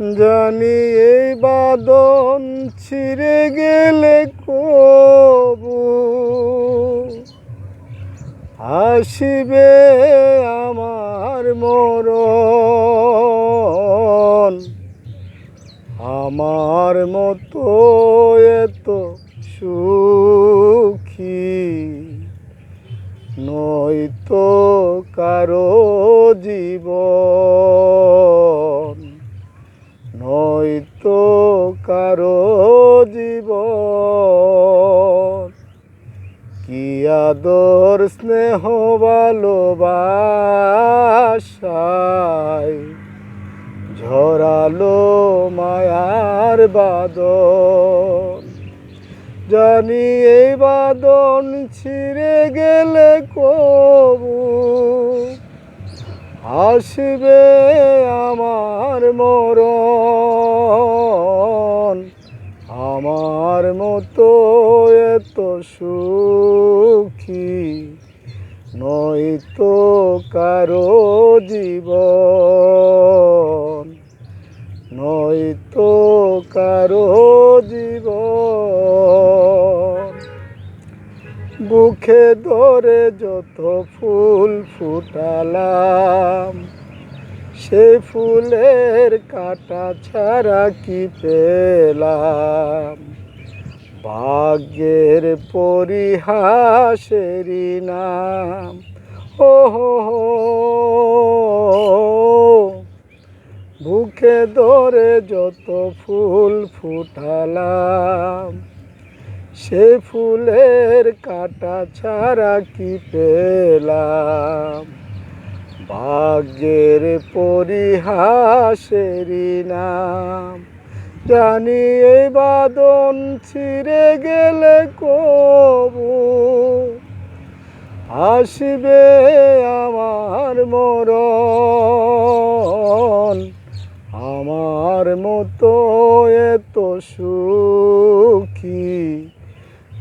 জানি এই বাদন ছিঁড়ে গেলে কবু। আসিবে আমার মরণ। আমার মতো এত সুখী নয়তো কারও জীবন। নয়তো কারও জীবন। কি আদর, স্নেহ, ভালোবাসায় ঝরালো মায়ার বাদন। জানি এই বাদন ছিঁড়ে গেলে কবু আসবে আমার মরণ। আমার মতো এত সুখী নয়তো কারও জীবন। নয়তো কারও জীবন। বুকে ধরে যত ফুল ফুটালাম, সে ফুলের কাটা ছাড়া কি পেলাম? ভাগ্যের পরিহাসেরই নাম ও বুকে ধরে যত ফুল ফুটালাম সে ফুলের কাটা ছাড়া কি পেলাম? ভাগ্যের পরিহাসেরই নাম। জানি এই বাদন ছিঁড়ে গেলে কবু। আসবে আমার মরণ। আমার মতো এত সুখী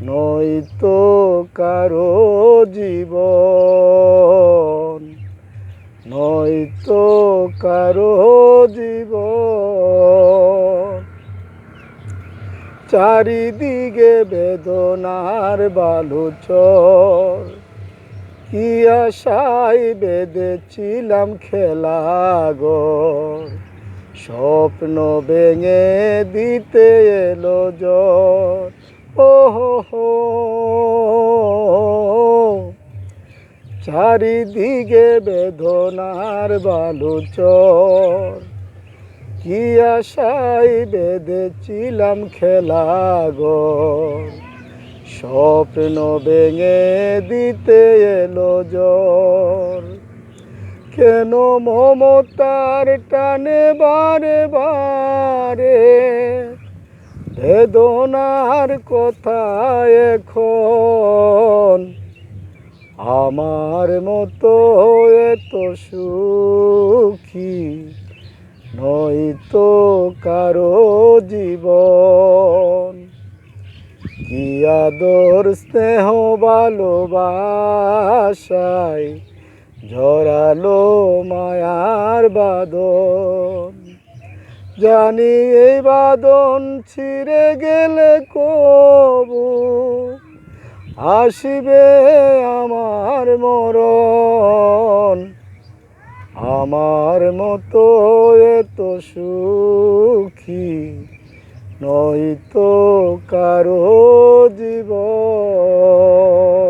নয়তো কারও জীবন, নয়তো কারও জীবন। চারিদিকে বেদনার বালুচর, কি আশায় বেঁধেছিলাম খেলাগর স্বপ্ন ভেঙে দিতে এলো জ্বর হো চারিদিকে বেদনার বালুচর। কি আশায় বেঁধেছিলাম খেলাগর স্বপ্ন ভেঙে দিতে এলো জ্বর। কেন মমতার টানে বারে বারে বেদনার কথা এখন। আমার মতো এত সুখী নয়তো কারও জীবন। কি আদর স্নেহ ভালোবাসায় ঝরালো মায়ার বাদন জানি এই বাদন ছিঁড়ে গেলে কবু, আসিবে আমার মরণ। আমার মতো এত সুখী নয়তো কারও জীবন।